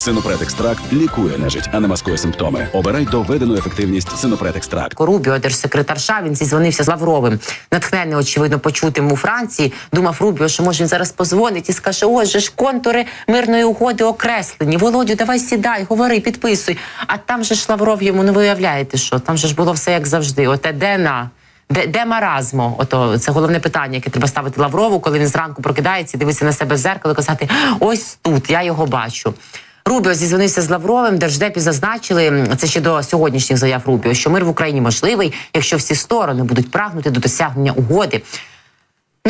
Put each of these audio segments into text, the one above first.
Синопред екстракт лікує нежить, а не маскує симптоми. Обирай доведену ефективність Синопред екстракт. Рубіо, держсекретар США, він зізвонився з Лавровим. Натхнений, очевидно, почутим у Франції. Думав Рубіо, що може він зараз позвонить і скаже: ось же ж контури мирної угоди окреслені. Володю, давай сідай, говори, підписуй. А там же ж Лавров йому не виявляєте, що там же ж було все як завжди. Оте ДНА. Де, де маразмо? Ото це головне питання, яке треба ставити Лаврову, коли він зранку прокидається, дивиться на себе в зеркало, і казати: ось тут я його бачу. Рубіо зізвонився з Лавровим. Держдепі зазначили це ще до сьогоднішніх заяв Рубіо, що мир в Україні можливий, якщо всі сторони будуть прагнути до досягнення угоди.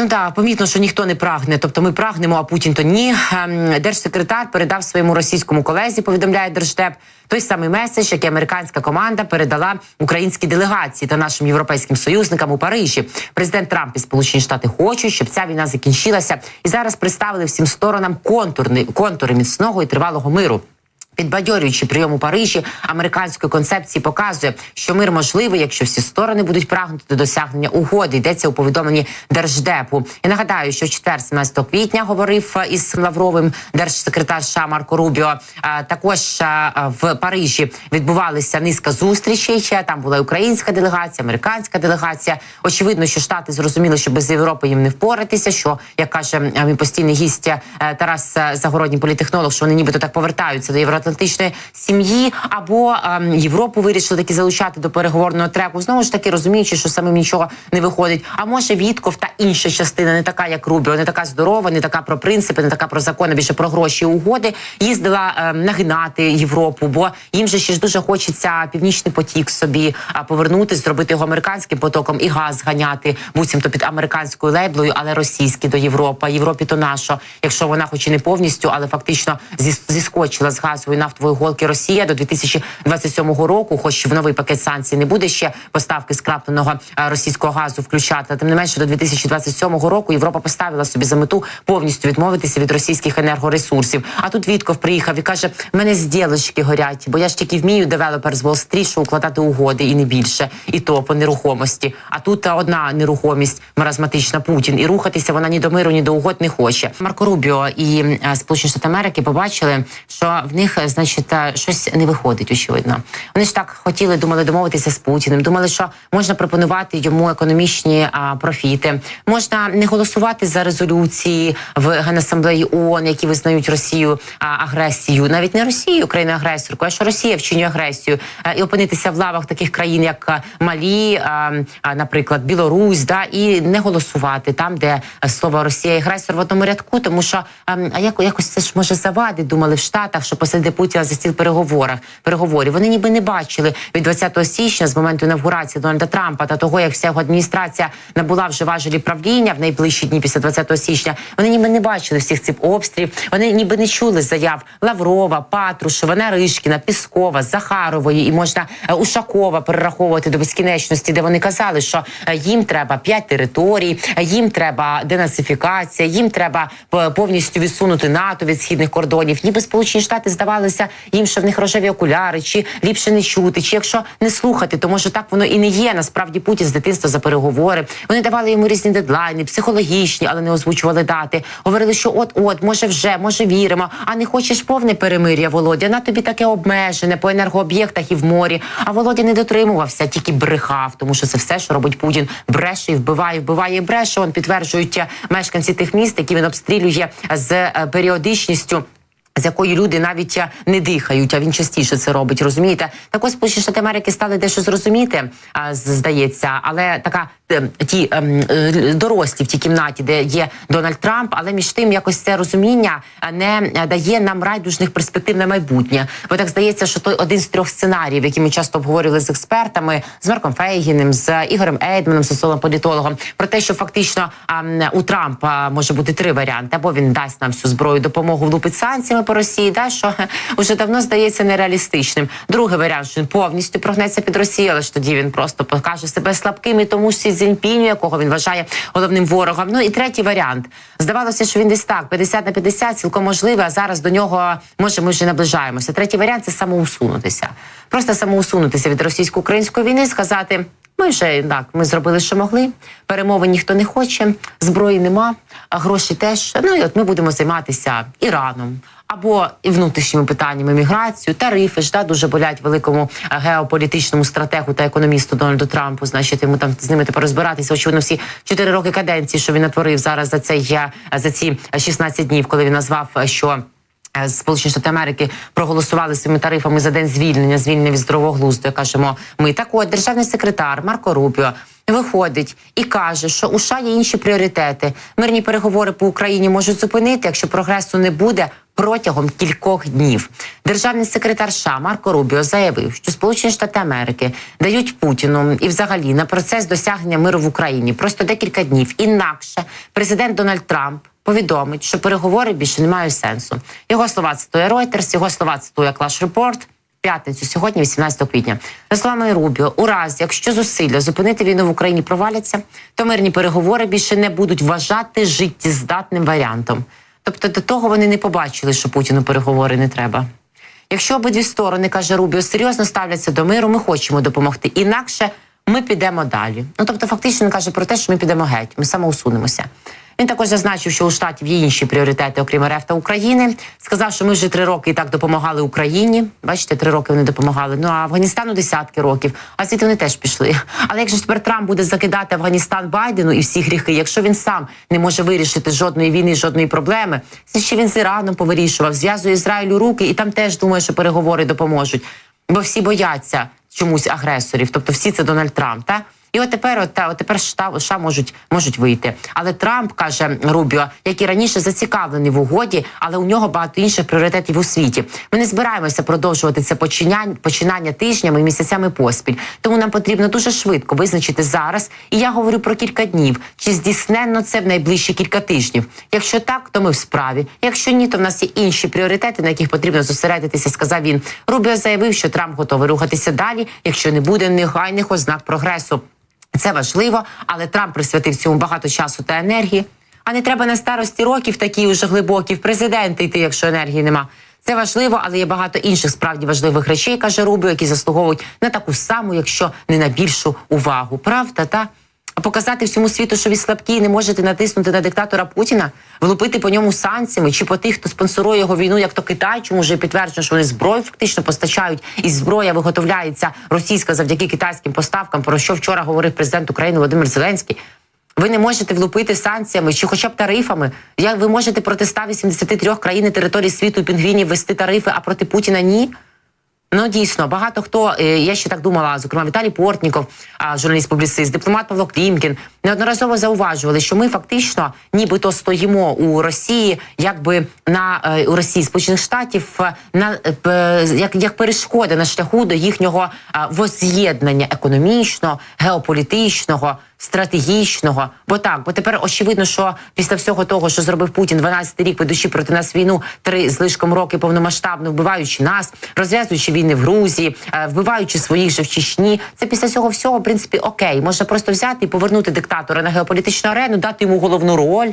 Ну так, помітно, що ніхто не прагне. Тобто ми прагнемо, а Путін то ні. Ем, Держсекретар передав своєму російському колезі, повідомляє Держдеп, той самий меседж, який американська команда передала українській делегації та нашим європейським союзникам у Парижі. Президент Трамп і Сполучені Штати хочуть, щоб ця війна закінчилася, і зараз представили всім сторонам контурни контури міцного і тривалого миру. Підбадьорюючи прийом у Парижі американської концепції показує, що мир можливий, якщо всі сторони будуть прагнути до досягнення угоди. Йдеться у повідомленні держдепу. І нагадаю, що в четвер, 17 квітня, говорив е, із Лавровим держсекретар США Марко Рубіо. Е, Також е, в Парижі відбувалися низка зустрічей. Там була українська делегація, американська делегація. Очевидно, що штати зрозуміли, що без Європи їм не впоратися. Що як каже мій постійний гість Тарас Загородній політехнолог, що вони нібито так повертаються до євроатлантичної сім'ї, або ем, Європу вирішили таки залучати до переговорного треку. Знову ж таки розуміючи, що самим нічого не виходить. А може Вітков та інша частина, не така, як Рубіо, не така здорова, не така про принципи, не така про закони, більше про гроші і угоди. Їздила ем, нагинати Європу, бо їм же ще ж дуже хочеться північний потік собі а, повернути, зробити його американським потоком і газ ганяти, буцімто під американською лейблою, але російський до Європи. Європі то нащо, якщо вона, хоч і не повністю, але фактично зіс- зіскочила з газової нафтової голки Росія до 2027 року, хоч в новий пакет санкцій не буде ще поставки скрапленого е, російського газу включати. Тим не менше, до 2027 року Європа поставила собі за мету повністю відмовитися від російських енергоресурсів. А тут Вітков приїхав і каже: мене зділочки горять, бо я ж тільки вмію девелопер з Уолл-стріт, що укладати угоди і не більше, і то по нерухомості. А тут одна нерухомість маразматична Путін, і рухатися вона ні до миру, ні до угод не хоче. Марко Рубіо і е, Сполучені Штати Америки побачили, що в них, значить, щось не виходить. Очевидно, вони ж так хотіли, думали домовитися з Путіним. Думали, що можна пропонувати йому економічні а, профіти, можна не голосувати за резолюції в генасамблеї ООН, які визнають Росію а, агресію, навіть не Росію, країну агресорку, а що Росія вчинює агресію, а, і опинитися в лавах таких країн, як Малі, а, а, наприклад, Білорусь, да і не голосувати там, де слово Росія і агресор в одному рядку, тому що ем, а як якось це ж може завадить, думали в Штатах, що посади Путіна за стіл переговорах переговорів. Вони ніби не бачили від 20 січня з моменту інавгурації Дональда Трампа та того, як вся його адміністрація набула вже важелі правління в найближчі дні після 20 січня. Вони ніби не бачили всіх цих обстрілів. Вони ніби не чули заяв Лаврова, Патрушева, Наришкіна, Піскова, Захарової і можна е, Ушакова перераховувати до безкінечності, де вони казали, що е, їм треба п'ять територій, е, їм треба денацифікація, їм треба повністю відсунути НАТО від східних кордонів. Ніби Сполучені Штати здавалися їм, що в них рожеві окуляри, чи ліпше не чути, чи якщо не слухати, то може так воно і не є. Насправді Путін з дитинства за переговори. Вони давали йому різні дедлайни, психологічні, але не озвучували дати. Говорили, що от, от, може, вже, може, віримо. А не хочеш повне перемир'я, Володя. На тобі таке обмежене по енергооб'єктах і в морі. А Володя не дотримувався, тільки брехав, тому що це все, що робить Путін. Бреше і вбиває, вбиває і бреше. Он підтверджують мешканці тих міст, які він обстрілює з е, періодичністю. З якою люди навіть е, не дихають, а він частіше це робить, розумієте? Так ось Сполучені Штати Америки стали дещо зрозуміти, здається, але така е, ті ем, е, дорослі в тій кімнаті, де є Дональд Трамп, але між тим якось це розуміння е, не дає нам райдужних перспектив на майбутнє. Бо так здається, що той один з трьох сценаріїв, які ми часто обговорювали з експертами, з Марком Фейгіним, з Ігорем Ейдманом, соціологом політологом, про те, що фактично у Трампа може бути три варіанти: або він дасть нам всю зброю допомогу влупить санкціями по Росії, да що вже давно здається нереалістичним. Другий варіант, що він повністю прогнеться під Росію, але ж тоді він просто покаже себе слабким і тому ж Сі Цзіньпіню, якого він вважає головним ворогом. Ну і третій варіант. Здавалося, що він десь так 50 на 50, цілком можливо, а зараз до нього може ми вже наближаємося. Третій варіант це самоусунутися. Просто самоусунутися від російсько-української війни, сказати. Ми вже так, ми зробили, що могли. Перемови ніхто не хоче, зброї нема, а гроші теж. Ну і от ми будемо займатися Іраном. Або внутрішніми питаннями міграцію, тарифи ж да, дуже болять великому е, геополітичному стратегу та економісту Дональду Трампу. Значить, йому там з ними тепер розбиратися. Очевидно, всі чотири роки каденції, що він натворив зараз за цей е, за ці 16 днів, коли він назвав, е, що. Е, Сполучені Штати Америки проголосували своїми тарифами за день звільнення, звільнення від здорового глузду. Кажемо, ми так от державний секретар Марко Рубіо виходить і каже, що у США є інші пріоритети. Мирні переговори по Україні можуть зупинити, якщо прогресу не буде протягом кількох днів. Державний секретар США Марко Рубіо заявив, що Сполучені Штати Америки дають Путіну і взагалі на процес досягнення миру в Україні просто декілька днів. Інакше президент Дональд Трамп повідомить, що переговори більше не мають сенсу. Його слова цитує Reuters, його слова цитує Clash Report. П'ятницю сьогодні, 18 квітня, за словами Рубіо, у разі, якщо зусилля зупинити війну в Україні проваляться, то мирні переговори більше не будуть вважати життєздатним варіантом. Тобто до того вони не побачили, що Путіну переговори не треба. Якщо обидві сторони, каже Рубіо, серйозно ставляться до миру, ми хочемо допомогти. Інакше ми підемо далі. Ну тобто, фактично він каже про те, що ми підемо геть, ми самоусунемося. Він також зазначив, що у штатів є інші пріоритети, окрім РФ та України. Сказав, що ми вже три роки і так допомагали Україні. Бачите, три роки вони допомагали. Ну а Афганістану десятки років. А звідти вони теж пішли. Але як же ж тепер Трамп буде закидати Афганістан Байдену і всі гріхи, якщо він сам не може вирішити жодної війни, жодної проблеми, це ще він з Іраном повирішував, зв'язує Ізраїлю руки, і там теж думає, що переговори допоможуть. Бо всі бояться чомусь агресорів, тобто всі це Дональд Трамп. Та? І от тепер, от, от тепер США, США можуть, можуть вийти. Але Трамп каже Рубіо, як і раніше зацікавлений в угоді, але у нього багато інших пріоритетів у світі. Ми не збираємося продовжувати це починання, починання тижнями і місяцями поспіль. Тому нам потрібно дуже швидко визначити зараз. І я говорю про кілька днів. Чи здійсненно це в найближчі кілька тижнів? Якщо так, то ми в справі. Якщо ні, то в нас є інші пріоритети, на яких потрібно зосередитися. Сказав він. Рубіо заявив, що Трамп готовий рухатися далі, якщо не буде негайних ознак прогресу. Це важливо, але Трамп присвятив цьому багато часу та енергії. А не треба на старості років такі уже глибокі в президенти йти, якщо енергії нема. Це важливо, але є багато інших справді важливих речей, каже Рубіо, які заслуговують на таку саму, якщо не на більшу увагу. Правда, та показати всьому світу, що ви слабкі не можете натиснути на диктатора Путіна, влупити по ньому санкціями чи по тих, хто спонсорує його війну, як то Китай, чому вже підтверджено, що вони зброю фактично постачають, і зброя виготовляється російська завдяки китайським поставкам. Про що вчора говорив президент України Володимир Зеленський. Ви не можете влупити санкціями чи хоча б тарифами. Як ви можете проти 183 країн і територій світу і пінгвінів вести тарифи, а проти Путіна ні? Ну дійсно багато хто е, я ще так думала. Зокрема, Віталій Портніков, журналіст-публіцист, дипломат Павло Клімкін неодноразово зауважували, що ми фактично, нібито стоїмо у Росії, якби на е, у Росії Сполучених Штатів е, на як, як перешкода на шляху до їхнього воз'єднання економічного, геополітичного. Стратегічного, бо так, бо тепер очевидно, що після всього того, що зробив Путін 12 рік, ведучи проти нас війну, три з лишком роки повномасштабно вбиваючи нас, розв'язуючи війни в Грузії, е, вбиваючи своїх же в Чечні. Це після цього всього, в принципі, окей. Можна просто взяти і повернути диктатора на геополітичну арену, дати йому головну роль,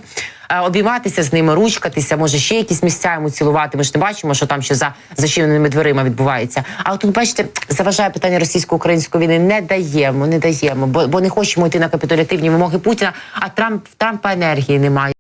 е, обійматися з ними, ручкатися, може ще якісь місця йому цілувати. Ми ж не бачимо, що там ще за зачиненими дверима відбувається. А тут, бачите, заважає питання російсько-української війни. Не даємо, не даємо, бо, бо не хочемо йти на капітулятивні вимоги Путіна. А Трамп в Трампа енергії немає.